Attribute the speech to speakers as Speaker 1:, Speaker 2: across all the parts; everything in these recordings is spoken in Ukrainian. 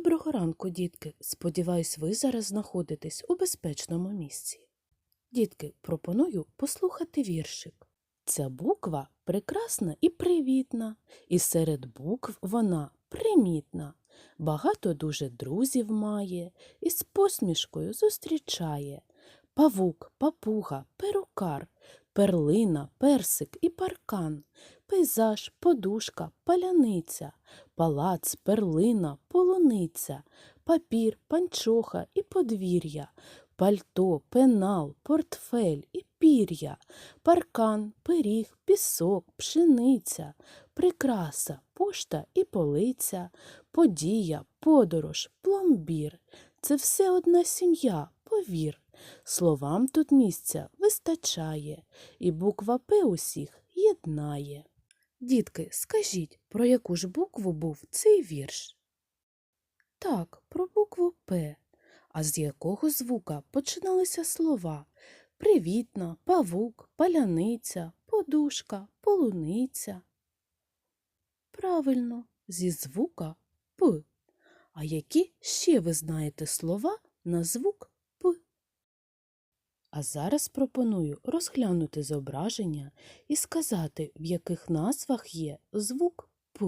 Speaker 1: Доброго ранку, дітки. Сподіваюсь, ви зараз знаходитесь у безпечному місці. Дітки, пропоную послухати віршик. Ця буква прекрасна і привітна, і серед букв вона примітна. Багато дуже друзів має і з посмішкою зустрічає. Павук, папуга, перукар, перлина, персик і паркан, пейзаж, подушка, паляниця, палац, перлина, полуниця, папір, панчоха і подвір'я, пальто, пенал, портфель і пір'я, паркан, пиріг, пісок, пшениця, прикраса, пошта і полиця, подія, подорож, пломбір. Це все одна сім'я, повір. Словам тут місця вистачає, і буква П усіх єднає. Дітки, скажіть, про яку ж букву був цей вірш? Так, про букву П. А з якого звука починалися слова? Привітна, павук, паляниця, подушка, полуниця. Правильно, зі звука П. А які ще ви знаєте слова на звук? А зараз пропоную розглянути зображення і сказати, в яких назвах є звук П.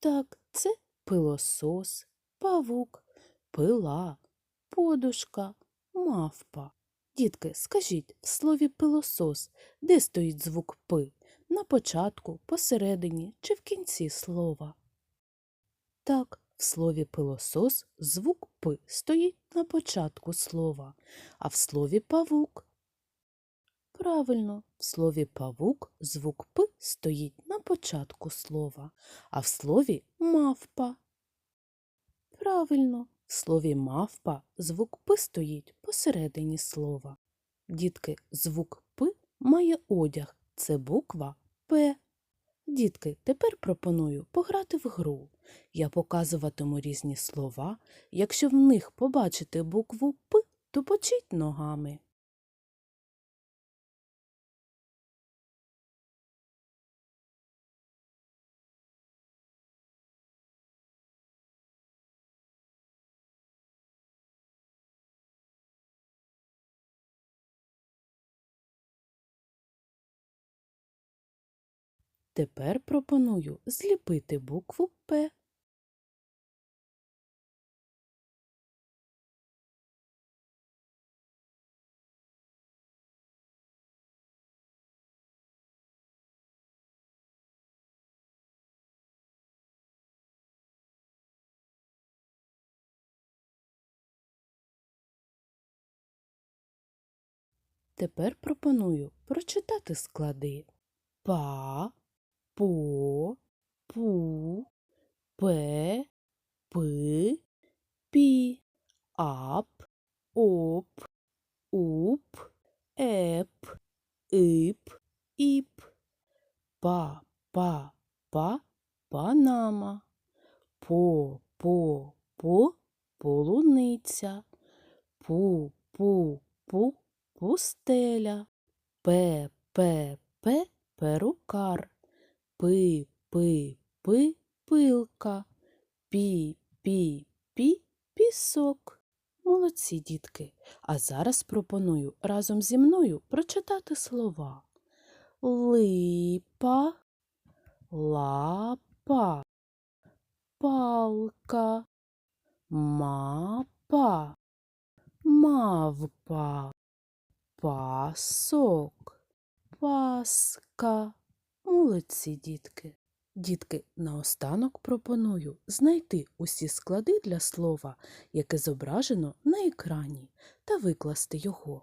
Speaker 1: Так, це пилосос, павук, пила, подушка, мавпа. Дітки, скажіть, в слові пилосос, де стоїть звук П? На початку, посередині чи в кінці слова? Так, в слові пилосос звук П стоїть на початку слова, а в слові павук. Правильно, в слові павук звук П стоїть на початку слова, а в слові мавпа. Правильно, в слові мавпа звук П стоїть посередині слова. Дітки, звук П має одяг. Це буква П. Дітки, тепер пропоную пограти в гру. Я показуватиму різні слова. Якщо в них побачите букву П, то почіть ногами. Тепер пропоную зліпити букву П. Тепер пропоную прочитати склади. Па, по, пу, пе, пи, пі, ап, оп, уп, еп, ип, іп, па, па, па, панама, по, по, по, полуниця, пу, пу, пу, пустеля, пе, пе, пе, перукар, пи, пи, пи, пилка, пі, пі, пі, пісок. Молодці, дітки. А зараз пропоную разом зі мною прочитати слова. Липа, лапа, палка, мапа, мавпа, пасок, паска. Молодці, дітки. Дітки, наостанок пропоную знайти усі склади для слова, яке зображено на екрані, та викласти його.